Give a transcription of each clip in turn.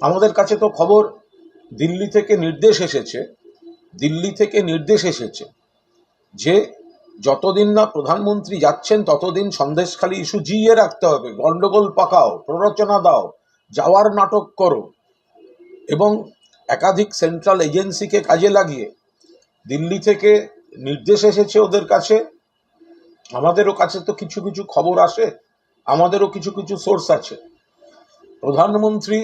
আমাদের কাছে তো খবর দিল্লি থেকে নির্দেশ এসেছে, দিল্লি থেকে নির্দেশ এসেছে যে যতদিন না প্রধানমন্ত্রী যাচ্ছেন, ততদিন সন্দেশখালী ইস্যু জিইয়ে রাখতে হবে। গন্ডগোল পাকাও, প্ররোচনা দাও, যাওয়ার নাটক করো এবং একাধিক সেন্ট্রাল এজেন্সিকে কাজে লাগিয়ে দিল্লি থেকে নির্দেশ এসেছে ওদের কাছে। আমাদেরও কাছে তো কিছু কিছু খবর আসে, আমাদেরও কিছু কিছু সোর্স আছে। প্রধানমন্ত্রী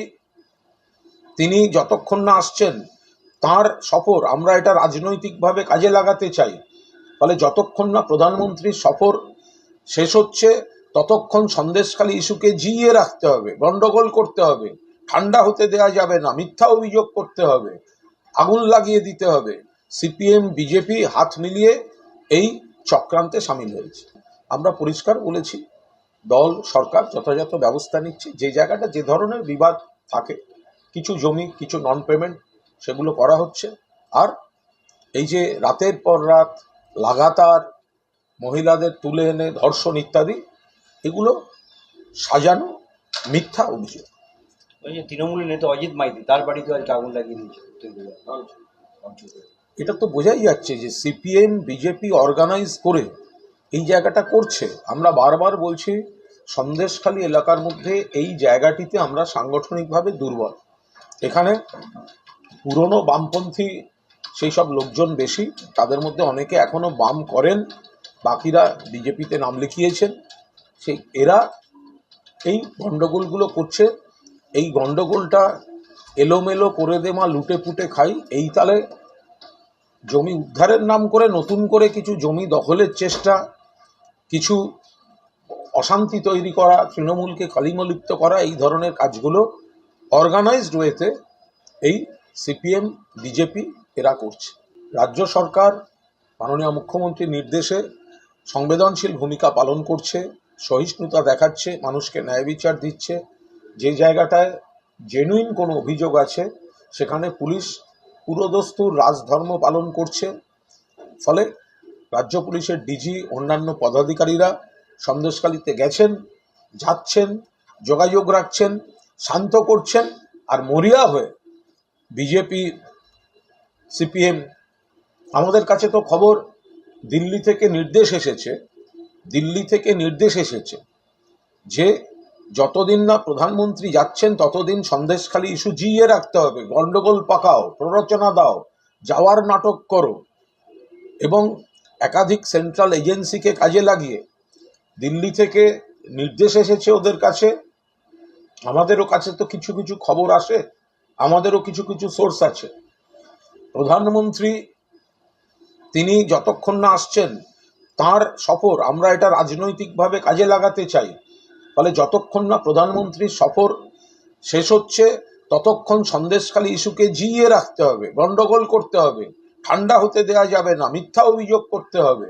তিনি যতক্ষণ না আসছেন, তার সফর আমরা এটা রাজনৈতিকভাবে কাজে লাগাতে চাই। ফলে যতক্ষণ না প্রধানমন্ত্রীর সফর শেষ হচ্ছে, ততক্ষণ সন্দেশখালী ইস্যুকে জিইয়ে রাখতে হবে, গন্ডগোল করতে হবে, ঠান্ডা হতে দেওয়া যাবে না, মিথ্যা অভিযোগ করতে হবে, আগুন লাগিয়ে দিতে হবে। সিপিএম, বিজেপি হাত মিলিয়ে এই চক্রান্তে সামিল হয়েছে। আমরা পরিষ্কার বলেছি, দল, সরকার যথাযথ ব্যবস্থা নিচ্ছে, যে জায়গাটা যে ধরনের বিবাদ থাকে কিছু জমি কিছু নন পেমেন্ট সেগুলো করা হচ্ছে। আর এই যে রাতের পর রাত লাগাতার মহিলাদের তুলে এনে ধর্ষণ ইত্যাদি এগুলো সাজানো মিথ্যা অভিযোগ। ওই যে তৃণমূলের নেতা অজিত মাইতি তার বাড়িতে আজকে আগুন লাগিয়ে দিয়েছে। এটা তো বোঝাই যাচ্ছে যে সিপিএম বিজেপি অর্গানাইজ করে এই জায়গাটা করছে। আমরা বারবার বলছি সন্দেশখালী এলাকার মধ্যে এই জায়গাটিতে আমরা সাংগঠনিকভাবে দুর্বল। এখানে পুরনো বামপন্থী সেই সব লোকজন বেশি, তাদের মধ্যে অনেকে এখনও বাম করেন, বাকিরা বিজেপিতে নাম লিখিয়েছেন। সেই এরা এই গণ্ডগোলগুলো করছে, এই গণ্ডগোলটা এলোমেলো করে দে মা, লুটে পুটে খাই, এই তালে জমি উদ্ধারের নাম করে নতুন করে কিছু জমি দখলের চেষ্টা, কিছু অশান্তি তৈরি করা, তৃণমূলকে কালিমলিপ্ত করা, এই ধরনের কাজগুলো অর্গানাইজড ওয়েতে এই সিপিএম বিজেপি এরা করছে। রাজ্য সরকার, মাননীয় মুখ্যমন্ত্রীর নির্দেশে সংবেদনশীল ভূমিকা পালন করছে, সহিষ্ণুতা দেখাচ্ছে, মানুষকে ন্যায় বিচার দিচ্ছে। যে জায়গাটায় জেনুইন কোনো অভিযোগ আছে, সেখানে পুলিশ পুরোদস্তুর রাজধর্ম পালন করছে। ফলে রাজ্য পুলিশের ডিজি অন্যান্য পদাধিকারীরা সন্দেশখালিতে গেছেন, যাচ্ছেন, যোগাযোগ রাখছেন। শান্ত করছেন আর মরিয়া হয়ে বিজেপি, সিপিএম, আমাদের কাছে তো খবর দিল্লি থেকে নির্দেশ এসেছে, দিল্লি থেকে নির্দেশ এসেছে যে যতদিন না প্রধানমন্ত্রী যাচ্ছেন ততদিন সন্দেশখালী ইস্যু জিইয়ে রাখতে হবে, গন্ডগোল পাকাও, প্ররোচনা দাও, যাওয়ার নাটক করো এবং একাধিক সেন্ট্রাল এজেন্সিকে কাজে লাগিয়ে দিল্লি থেকে নির্দেশ এসেছে ওদের কাছে আমাদেরও কাছে তো কিছু কিছু খবর আসে, আমাদেরও কিছু কিছু সোর্স আছে। প্রধানমন্ত্রী, তিনি যতক্ষণ না আসছেন, তার সফর আমরা এটা রাজনৈতিকভাবে কাজে লাগাতে চাই। ফলে যতক্ষণ না প্রধানমন্ত্রীর সফর শেষ হচ্ছে, ততক্ষণ সন্দেশখালী ইস্যুকে জিইয়ে রাখতে হবে, গন্ডগোল করতে হবে, ঠান্ডা হতে দেওয়া যাবে না, মিথ্যা অভিযোগ করতে হবে,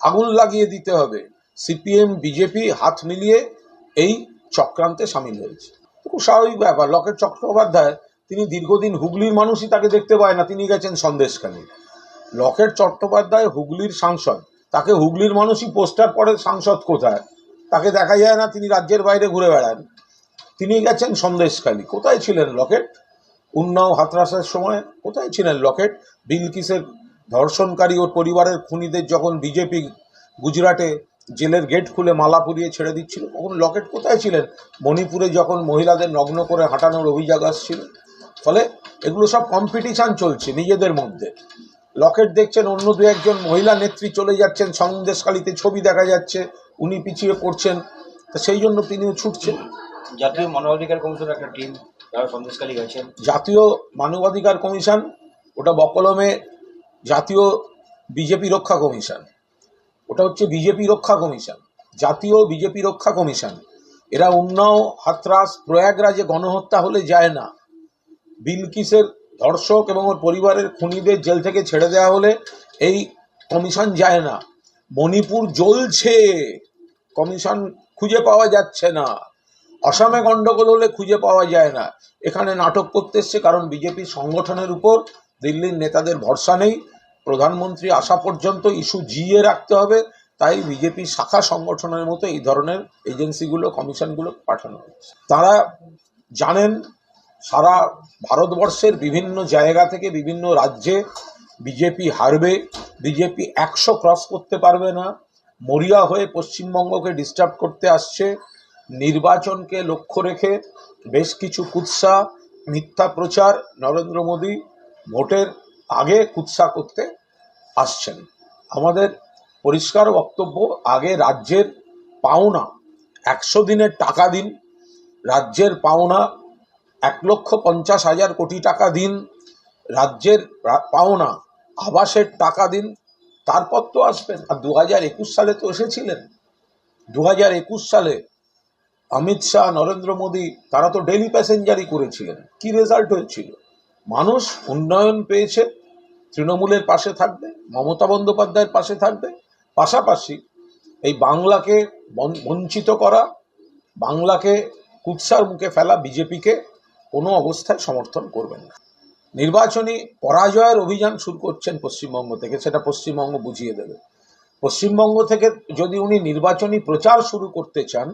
আগুন লাগিয়ে দিতে হবে। সিপিএম, বিজেপি হাত মিলিয়ে এই চক্রান্তে সামিল হয়েছে। খুব স্বাভাবিক ব্যাপার, লকেট চট্টোপাধ্যায় তিনি দীর্ঘদিন হুগলির মানুষই তাকে দেখতে পায় না, তিনি গেছেন সন্দেশখালী। লকেট চট্টোপাধ্যায় হুগলির সাংসদ, তাকে হুগলির মানুষই পোস্টার পড়ে সাংসদ কোথায়? তাকে দেখা যায় না, তিনি রাজ্যের বাইরে ঘুরে বেড়ান। তিনি গেছেন সন্দেশখালী। কোথায় ছিলেন লকেট? উন্নাও হাতরাসের সময় কোথায় ছিলেন লকেট? বিলকিসের ধর্ষণকারী ও পরিবারের খুনিদের যখন বিজেপি, গুজরাটে জেলের গেট খুলে মালা পরিয়ে ছেড়ে দিচ্ছিল। তখন লকেট কোথায় ছিলেন? মণিপুরে যখন মহিলাদের নগ্ন করে হাঁটানোর অভিযোগ আসছিল। ফলে এগুলো সব কম্পিটিশন চলছে নিজেদের মধ্যে। লকেট দেখছেন অন্য দু একজন মহিলা নেত্রী চলে যাচ্ছেন সন্দেশকালীতে ছবি দেখা যাচ্ছে উনি পিছিয়ে পড়ছেন। তা সেই জন্য তিনিও ছুটছেন। জাতীয় মানবাধিকার কমিশনের একটা টিম তারা সন্দেশকালী গেছেন জাতীয় মানবাধিকার কমিশন ওটা বকলমে জাতীয় বিজেপি রক্ষা কমিশন। ওটা হচ্ছে বিজেপি রক্ষা কমিশন, জাতীয় বিজেপি রক্ষা কমিশন। এরা উন্নাও, হাতরাস, প্রয়াগরাজে গণহত্যা হলে যায় না। বিলকিসের ধর্ষক এবং ওর পরিবারের খুনিদের জেল থেকে ছেড়ে দেওয়া হলে এই কমিশন যায় না। মণিপুর জ্বলছে, কমিশন খুঁজে পাওয়া যাচ্ছে না। অসমে গণ্ডগোল হলে খুঁজে পাওয়া যায় না। এখানে নাটক করতে এসছে কারণ বিজেপি সংগঠনের উপর, দিল্লির নেতাদের ভরসা নেই। প্রধানমন্ত্রী আসা পর্যন্ত ইস্যু জিয়ে রাখতে হবে, তাই বিজেপি শাখা সংগঠনের মতো এই ধরনের এজেন্সিগুলো, কমিশনগুলো পাঠানো হয়েছে। তারা জানেন সারা ভারতবর্ষের বিভিন্ন জায়গা থেকে বিভিন্ন রাজ্যে বিজেপি হারবে, বিজেপি একশো ক্রস করতে পারবে না, মরিয়া হয়ে পশ্চিমবঙ্গকে ডিস্টার্ব করতে আসছে, নির্বাচনকে লক্ষ্য রেখে বেশ কিছু কুৎসা, মিথ্যা প্রচার, নরেন্দ্র মোদী ভোটের আগে কুৎসা করতে আসছেন। আমাদের পরিষ্কার বক্তব্য, আগে রাজ্যের পাওনা, একশো দিনের টাকা দিন, রাজ্যের পাওনা এক লক্ষ পঞ্চাশ হাজার কোটি টাকা দিন, রাজ্যের পাওনা আবাসের টাকা দিন, তারপর তো আসবেন। আর দু হাজার একুশ সালে তো এসেছিলেন। দু হাজার একুশ সালে অমিত শাহ, নরেন্দ্র মোদী, তারা তো ডেলি প্যাসেঞ্জারই করেছিলেন। কি রেজাল্ট হয়েছিল? মানুষ উন্নয়ন পেয়েছে তৃণমূলের পাশে থাকবে, মমতা বন্দ্যোপাধ্যায়ের পাশে থাকবে, পাশাপাশি এই বাংলাকে বঞ্চিত করা, বাংলাকে কুৎসার মুখে ফেলা বিজেপিকে কোনো অবস্থায় সমর্থন করবেন না। নির্বাচনী পরাজয়ের অভিযান শুরু করছেন পশ্চিমবঙ্গ থেকে, সেটা পশ্চিমবঙ্গ বুঝিয়ে দেবে। পশ্চিমবঙ্গ থেকে যদি উনি নির্বাচনী প্রচার শুরু করতে চান,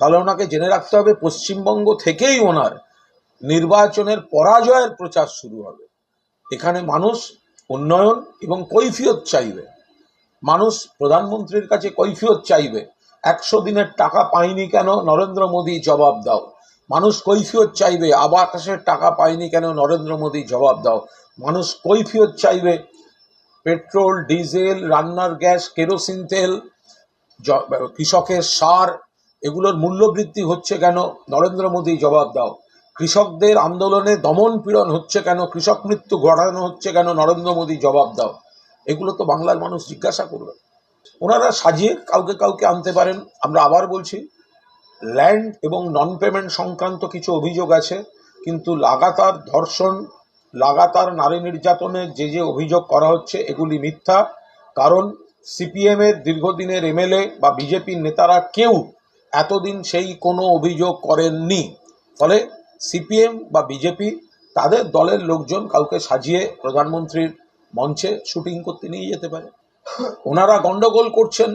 তাহলে ওনাকে জেনে রাখতে হবে পশ্চিমবঙ্গ থেকেই ওনার নির্বাচনের পরাজয়ের প্রচার শুরু হবে। এখানে মানুষ উন্নয়ন এবং কৈফিয়ত চাইবে। মানুষ, প্রধানমন্ত্রীর কাছে কৈফিয়ত চাইবে, একশো দিনের টাকা পায়নি কেন? নরেন্দ্র মোদী জবাব দাও। মানুষ কৈফিয়ত চাইবে আবাসের টাকা পায়নি কেন? নরেন্দ্র মোদী জবাব দাও। মানুষ কৈফিয়ত চাইবে, পেট্রোল, ডিজেল, রান্নার গ্যাস, কেরোসিন তেল কৃষকের সার, এগুলোর মূল্যবৃদ্ধি হচ্ছে কেন? নরেন্দ্র মোদী জবাব দাও। কৃষকদের আন্দোলনে দমন পীড়ন হচ্ছে কেন? কৃষক মৃত্যু ঘটানো হচ্ছে কেন? নরেন্দ্র মোদী জবাব দাও। এগুলো তো বাংলার মানুষ জিজ্ঞাসা করবে। ওনারা সাজিয়ে কাউকে কাউকে আনতে পারেন। আমরা আবার বলছি, ল্যান্ড এবং নন পেমেন্ট সংক্রান্ত কিছু অভিযোগ আছে, কিন্তু লাগাতার ধর্ষণ, লাগাতার নারী নির্যাতনের যে যে অভিযোগ করা হচ্ছে, এগুলি মিথ্যা। কারণ সিপিএমের দীর্ঘদিনের এমএলএ বা বিজেপির নেতারা কেউ এতদিন সেই কোনো অভিযোগ করেননি। ফলে সিপিএম বা বিজেপি, তাদের দলের লোকজন কাউকে সাজিয়ে প্রধানমন্ত্রীর মঞ্চে শুটিং করতে নিয়ে যেতে পারে। ওনারা গন্ডগোল করছেন।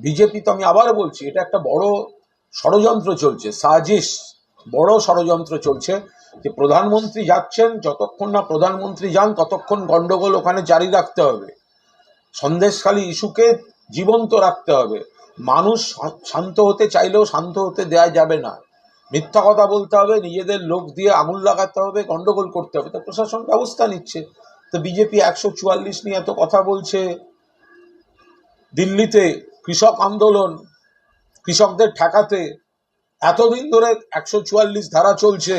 বিজেপি তো আমি আবার বলছি, এটা একটা বড় ষড়যন্ত্র চলছে, সাজিশ, বড় ষড়যন্ত্র চলছে যে প্রধানমন্ত্রী যাচ্ছেন, যতক্ষণ না প্রধানমন্ত্রী যান, ততক্ষণ গন্ডগোল ওখানে জারি রাখতে হবে। সন্দেশখালী ইস্যুকে জীবন্ত রাখতে হবে। মানুষ শান্ত হতে চাইলেও শান্ত হতে দেয়া যাবে না। মিথ্যা কথা বলতে হবে, নিজেদের লোক দিয়ে আঙুল লাগাতে হবে গণ্ডগোল করতে হবে। তা প্রশাসন ব্যবস্থা নিচ্ছে। তো বিজেপি একশো চুয়াল্লিশ নিয়ে এত কথা বলছে। দিল্লিতে কৃষক আন্দোলন, কৃষকদের ঠেকাতে এতদিন ধরে একশো চুয়াল্লিশ ধারা চলছে।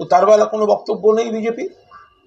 তো তার বেলা কোনো বক্তব্য নেই বিজেপি?